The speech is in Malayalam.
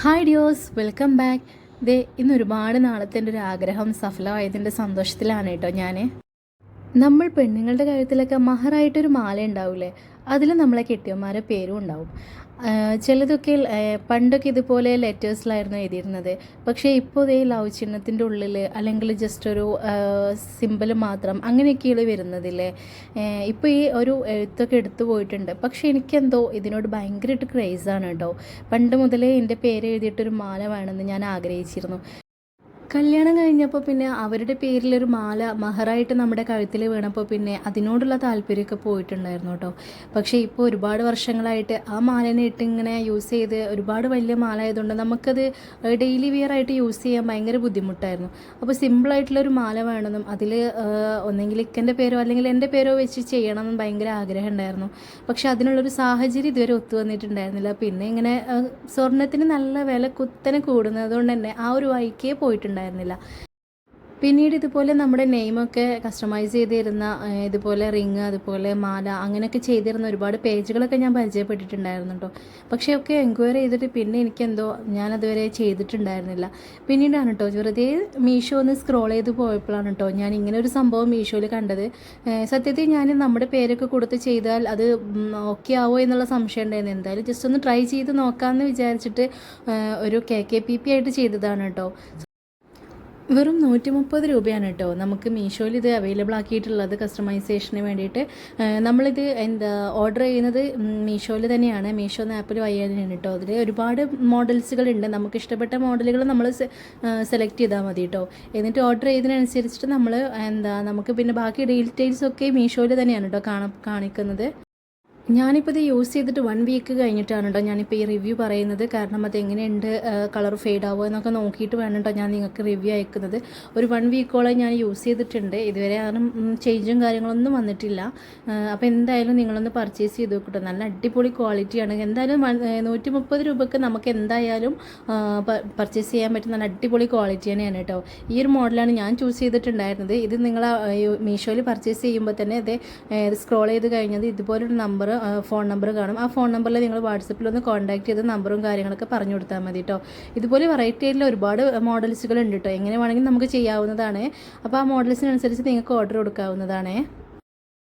ഹായ് ഡിയോസ് വെൽക്കം ബാക്ക് ദേ ഇന്ന് ഒരുപാട് നാളത്തെ എന്റെ ഒരു ആഗ്രഹം സഫലമായതിന്റെ സന്തോഷത്തിലാണ് കേട്ടോ ഞാൻ നമ്മൾ പെണ്ണുങ്ങളുടെ കാര്യത്തിലൊക്കെ മഹറായിട്ടൊരു മാല ഉണ്ടാവില്ലേ അതിൽ നമ്മളെ കെട്ടിയന്മാരെ പേരും ഉണ്ടാവും. ചിലതൊക്കെ പണ്ടൊക്കെ ഇതുപോലെ ലെറ്റേഴ്സിലായിരുന്നു എഴുതിയിരുന്നത്. പക്ഷേ ഇപ്പോൾ ഇതേ ലവ് ചിഹ്നത്തിന്റെ ഉള്ളിൽ അല്ലെങ്കിൽ ജസ്റ്റ് ഒരു സിമ്പിൾ മാത്രം അങ്ങനെയൊക്കെയാണ് വരുന്നതില്ലേ ഇപ്പോൾ ഈ ഒരു എഴുത്തൊക്കെ എടുത്തു പോയിട്ടുണ്ട്. പക്ഷേ എനിക്കെന്തോ ഇതിനോട് ഭയങ്കരമായിട്ട് ക്രേസാണ് കേട്ടോ. പണ്ട് മുതലേ എന്റെ പേര് എഴുതിയിട്ടൊരു മാല വേണമെന്ന് ഞാൻ ആഗ്രഹിച്ചിരുന്നു. കല്യാണം കഴിഞ്ഞപ്പോൾ പിന്നെ അവരുടെ പേരിലൊരു മാല മഹറായിട്ട് നമ്മുടെ കഴുത്തിൽ വീണപ്പോൾ പിന്നെ അതിനോടുള്ള താല്പര്യമൊക്കെ പോയിട്ടുണ്ടായിരുന്നു കേട്ടോ. പക്ഷേ ഇപ്പോൾ ഒരുപാട് വർഷങ്ങളായിട്ട് ആ മാലേനെ ഇട്ട് ഇങ്ങനെ യൂസ് ചെയ്ത് ഒരുപാട് വലിയ മാല ആയതുകൊണ്ട് നമുക്കത് ഡെയിലി വിയർ ആയിട്ട് യൂസ് ചെയ്യാൻ ഭയങ്കര ബുദ്ധിമുട്ടായിരുന്നു. അപ്പോൾ സിമ്പിളായിട്ടുള്ളൊരു മാല വേണമെന്നും അതിൽ ഒന്നെങ്കിൽ ഇക്കന്റെ പേരോ അല്ലെങ്കിൽ എന്റെ പേരോ വെച്ച് ചെയ്യണമെന്നും ഭയങ്കര ആഗ്രഹം ഉണ്ടായിരുന്നു. പക്ഷേ അതിനുള്ളൊരു സാഹചര്യം ഇതുവരെ ഒത്തു വന്നിട്ടുണ്ടായിരുന്നില്ല. പിന്നെ ഇങ്ങനെ സ്വർണത്തിന് നല്ല വില കുത്തനെ കൂടുന്നതുകൊണ്ട് തന്നെ ആ ഒരു വഴിക്കേ പോയിട്ടുണ്ടായിരുന്നില്ല പിന്നീട് ഇതുപോലെ നമ്മുടെ നെയിമൊക്കെ കസ്റ്റമൈസ് ചെയ്തിരുന്ന ഇതുപോലെ റിങ് അതുപോലെ മാല അങ്ങനെയൊക്കെ ചെയ്തിരുന്ന ഒരുപാട് പേജുകളൊക്കെ ഞാൻ പരിചയപ്പെട്ടിട്ടുണ്ടായിരുന്നു കേട്ടോ പക്ഷേ ഒക്കെ എൻക്വയറി ചെയ്തിട്ട് പിന്നെ എനിക്കെന്തോ ഞാനതുവരെ ചെയ്തിട്ടുണ്ടായിരുന്നില്ല. പിന്നീടാണ് കേട്ടോ വെറുതെ മീഷോ ഒന്ന് സ്ക്രോൾ ചെയ്ത് പോയപ്പോഴാണ് കേട്ടോ ഞാൻ ഇങ്ങനെ ഒരു സംഭവം മീഷോയിൽ കണ്ടത്. സത്യത്തിൽ ഞാൻ നമ്മുടെ പേരൊക്കെ കൊടുത്ത് ചെയ്താൽ അത് ഓക്കെ ആവോ എന്നുള്ള സംശയം ഉണ്ടായിരുന്നു. എന്തായാലും ജസ്റ്റ് ഒന്ന് ട്രൈ ചെയ്ത് നോക്കാമെന്ന് വിചാരിച്ചിട്ട് ഒരു കെ കെ പി പി ആയിട്ട് ചെയ്തതാണ് കേട്ടോ വെറും നൂറ്റി മുപ്പത് രൂപയാണ് കേട്ടോ. നമുക്ക് മീഷോയിൽ ഇത് അവൈലബിൾ ആക്കിയിട്ടുള്ളത് കസ്റ്റമൈസേഷന് വേണ്ടിയിട്ട്. നമ്മളിത് എന്താ ഓർഡർ ചെയ്യുന്നത് മീഷോയിൽ തന്നെയാണ്. മീഷോ എന്ന ആപ്പിൽ വയ്യാതെയാണ് കേട്ടോ. അതിൽ ഒരുപാട് മോഡൽസുകളുണ്ട് നമുക്ക് ഇഷ്ടപ്പെട്ട മോഡലുകൾ നമ്മൾ സെലക്ട് ചെയ്താൽ മതി കേട്ടോ. എന്നിട്ട് ഓർഡർ ചെയ്തതിനനുസരിച്ചിട്ട് നമ്മൾ എന്താ നമുക്ക് പിന്നെ ബാക്കി ഡീറ്റെയിൽസ് ഒക്കെ മീഷോയിൽ തന്നെയാണ് കേട്ടോ കാണ കാണിക്കുന്നത്. ഞാനിപ്പോൾ ഇത് യൂസ് ചെയ്തിട്ട് വൺ വീക്ക് കഴിഞ്ഞിട്ടാണ് കേട്ടോ ഞാനിപ്പോൾ ഈ റിവ്യൂ പറയുന്നത്. കാരണം അത് എങ്ങനെയുണ്ട് കളർ ഫെയ്ഡ് ആവുമോ എന്നൊക്കെ നോക്കിയിട്ട് വേണം കേട്ടോ ഞാൻ നിങ്ങൾക്ക് റിവ്യൂ അയക്കുന്നത്. ഒരു വൺ വീക്കോളം ഞാൻ യൂസ് ചെയ്തിട്ടുണ്ട്. ഇതുവരെ ആരും ചേഞ്ചും കാര്യങ്ങളൊന്നും വന്നിട്ടില്ല. അപ്പോൾ എന്തായാലും നിങ്ങളൊന്ന് പർച്ചേസ് ചെയ്ത് നോക്കട്ടോ നല്ല അടിപൊളി ക്വാളിറ്റിയാണ് എന്തായാലും നൂറ്റി മുപ്പത് രൂപക്ക് നമുക്ക് എന്തായാലും പർച്ചേസ് ചെയ്യാൻ പറ്റുന്ന നല്ല അടിപൊളി ക്വാളിറ്റി തന്നെയാണ് കേട്ടോ ഈ ഒരു മോഡലാണ് ഞാൻ ചൂസ് ചെയ്തിട്ടുണ്ടായിരുന്നത്. ഇത് നിങ്ങൾ മീഷോയിൽ പർച്ചേസ് ചെയ്യുമ്പോൾ തന്നെ അത് സ്ക്രോൾ ചെയ്ത് കഴിഞ്ഞത് ഇതുപോലൊരു നമ്പർ ഫോൺ നമ്പർ കാണും. ആ ഫോൺ നമ്പറിൽ നിങ്ങൾ വാട്സപ്പിൽ ഒന്ന് കോൺടാക്ട് ചെയ്ത് നമ്പറും കാര്യങ്ങളൊക്കെ പറഞ്ഞു കൊടുത്താൽ മതി കേട്ടോ ഇതുപോലെ വെറൈറ്റി ആയിട്ടുള്ള ഒരുപാട് മോഡൽസുകൾ ഉണ്ട് കേട്ടോ എങ്ങനെ വേണമെങ്കിലും നമുക്ക് ചെയ്യാവുന്നതാണ്. അപ്പോൾ ആ മോഡൽസിനനുസരിച്ച് നിങ്ങൾക്ക് ഓർഡർ കൊടുക്കാവുന്നതാണ്.